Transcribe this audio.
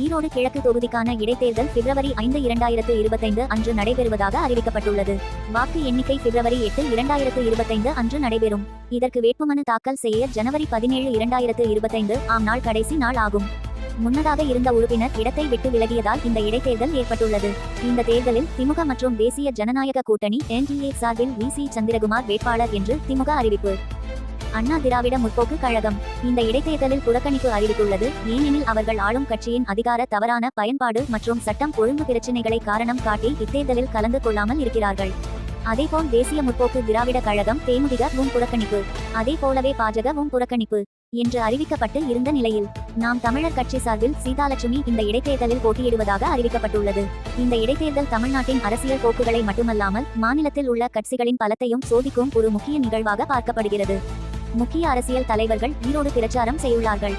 ஈரோடு கிழக்கு தொகுதிக்கான இடைத்தேர்தல் பிப்ரவரி ஐந்து இரண்டாயிரத்து இருபத்தைந்து அன்று நடைபெறுவதாக அறிவிக்கப்பட்டுள்ளது. வாக்கு எண்ணிக்கை பிப்ரவரி எட்டு இரண்டாயிரத்து இருபத்தைந்து அன்று நடைபெறும். இதற்கு வேட்புமனு தாக்கல் செய்ய ஜனவரி பதினேழு இரண்டாயிரத்து இருபத்தைந்து ஆம் நாள் கடைசி நாள் ஆகும். முன்னதாக இருந்த உறுப்பினர் இடத்தை விட்டு விலகியதால் இந்த இடைத்தேர்தல் ஏற்பட்டுள்ளது. இந்த தேர்தலில் திமுக மற்றும் தேசிய ஜனநாயக கூட்டணி என்டிஏ சார்பில் வி சி சந்திரகுமார் வேட்பாளர் என்று திமுக அறிவிப்பு. அண்ணா திராவிட முற்போக்கு கழகம். இந்த இடைத்தேர்தலில் புறக்கணிப்பு அறிவித்துள்ளது. ஏனெனில் அவர்கள் ஆளும் கட்சியின் அதிகார தவறான பயன்பாடு மற்றும் சட்டம் ஒழுங்கு பிரச்சினைகளை காரணம் காட்டி இத்தேர்தலில் கலந்து கொள்ளாமல் இருக்கிறார்கள். அதேபோல் தேசிய முற்போக்கு திராவிட கழகம் தேமுதிகவும் புறக்கணிப்பு. அதே போலவே பாஜகவும் புறக்கணிப்பு என்று அறிவிக்கப்பட்டு இருந்த நிலையில் நாம் தமிழர் கட்சி சார்பில் சீதாலட்சுமி இந்த இடைத்தேர்தலில் போட்டியிடுவதாக அறிவிக்கப்பட்டுள்ளது. இந்த இடைத்தேர்தல் தமிழ்நாட்டின் அரசியல் போக்குகளை மட்டுமல்லாமல் மாநிலத்தில் உள்ள கட்சிகளின் பலத்தையும் சோதிக்கும் ஒரு முக்கிய நிகழ்வாக பார்க்கப்படுகிறது. முக்கிய அரசியல் தலைவர்கள் ஈரோடு பிரச்சாரம் செய்துள்ளார்கள்.